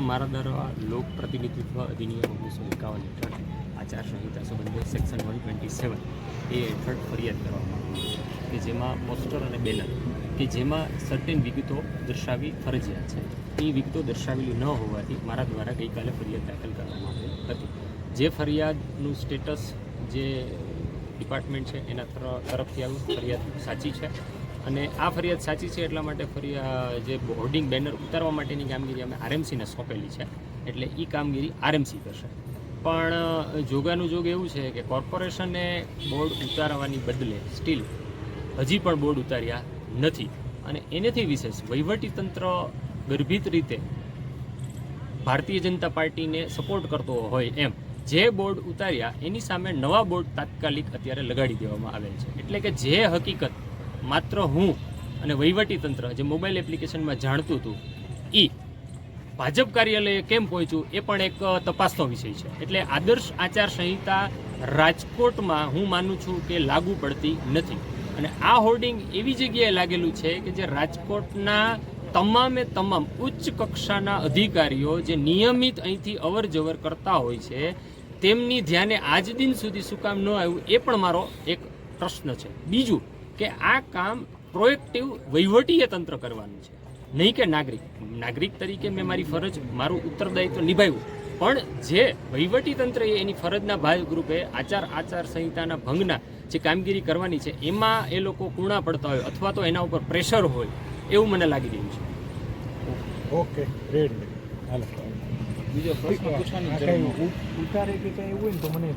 મારા દ્વારા લોક પ્રતિનિધિત્વ અધિનિયમ ઓગણીસો એકાવન હેઠળ આચારસંહિતા સંબંધે section one twenty seven A હેઠળ ફરિયાદ કરવામાં આવી કે જેમાં પોસ્ટર અને બેનર કે જેમાં સર્ટેન વિગતો દર્શાવી ફરજિયાત છે. એ વિગતો દર્શાવેલી ન હોવાથી મારા દ્વારા ગઈકાલે ફરિયાદ દાખલ કરવામાં આવી હતી. જે ફરિયાદનું સ્ટેટસ જે ડિપાર્ટમેન્ટ છે એના તર- તરફથી આવ્યું ફરિયાદ સાચી છે. અને આ ફરિયાદ સાચી છે એટલા માટે ફરી જે હોર્ડિંગ બેનર ઉતારવા માટેની કામગીરી અમે આરએમસીને સોંપેલી છે, એટલે એ કામગીરી આરએમસી કરશે. પણ જોગાનું જોગ એવું છે કે કોર્પોરેશને બોર્ડ ઉતારવાની બદલે સ્ટીલ હજી પણ બોર્ડ ઉતાર્યા નથી. અને એનેથી વિશેષ વહીવટી તંત્ર ગર્ભિત રીતે ભારતીય જનતા પાર્ટીને સપોર્ટ કરતો હોય એમ, જે બોર્ડ ઉતાર્યા, એની સામે નવા બોર્ડ તાત્કાલિક અત્યારે લગાડી દેવામાં આવેલ છે. એટલે કે જે હકીકત માત્ર હું અને વહીવટી તંત્ર જે મોબાઈલ એપ્લિકેશનમાં જાણતું હતું એ ભાજપ કાર્યાલયે કેમ પહોંચ્યું એ પણ એક તપાસનો વિષય છે. એટલે આદર્શ આચાર સંહિતા રાજકોટમાં હું માનું છું કે લાગુ પડતી નથી. અને આ હોર્ડિંગ એવી જગ્યાએ લાગેલું છે કે જે રાજકોટના તમામે તમામ ઉચ્ચ કક્ષાના અધિકારીઓ જે નિયમિત અહીંથી અવર જવર કરતા હોય છે, તેમની ધ્યાને આજ દિન સુધી શું કામ ન આવ્યું એ પણ મારો એક પ્રશ્ન છે. બીજું કે આ કામ પ્રોએક્ટિવ વહીવટીય તંત્ર કરવાનું છે. નહીં કે નાગરિક. નાગરિક તરીકે મેં મારી ફરજ મારું ઉત્તરદાયિત્વ નિભાવ્યું. પણ જે વહીવટી તંત્રએ એની ફરજના ભાગરૂપે આચાર આચાર સંહિતાના ભંગના જે કામગીરી કરવાની છે એમાં એ લોકો કૂણા પડતા હોય અથવા તો એના ઉપર પ્રેશર હોય એવું મને લાગી રહ્યું છે. Okay ready. બીજો પ્રશ્ન પૂછવાની આ જરૂર કઈ ઉતારે કે કઈ એવું હોય તો મને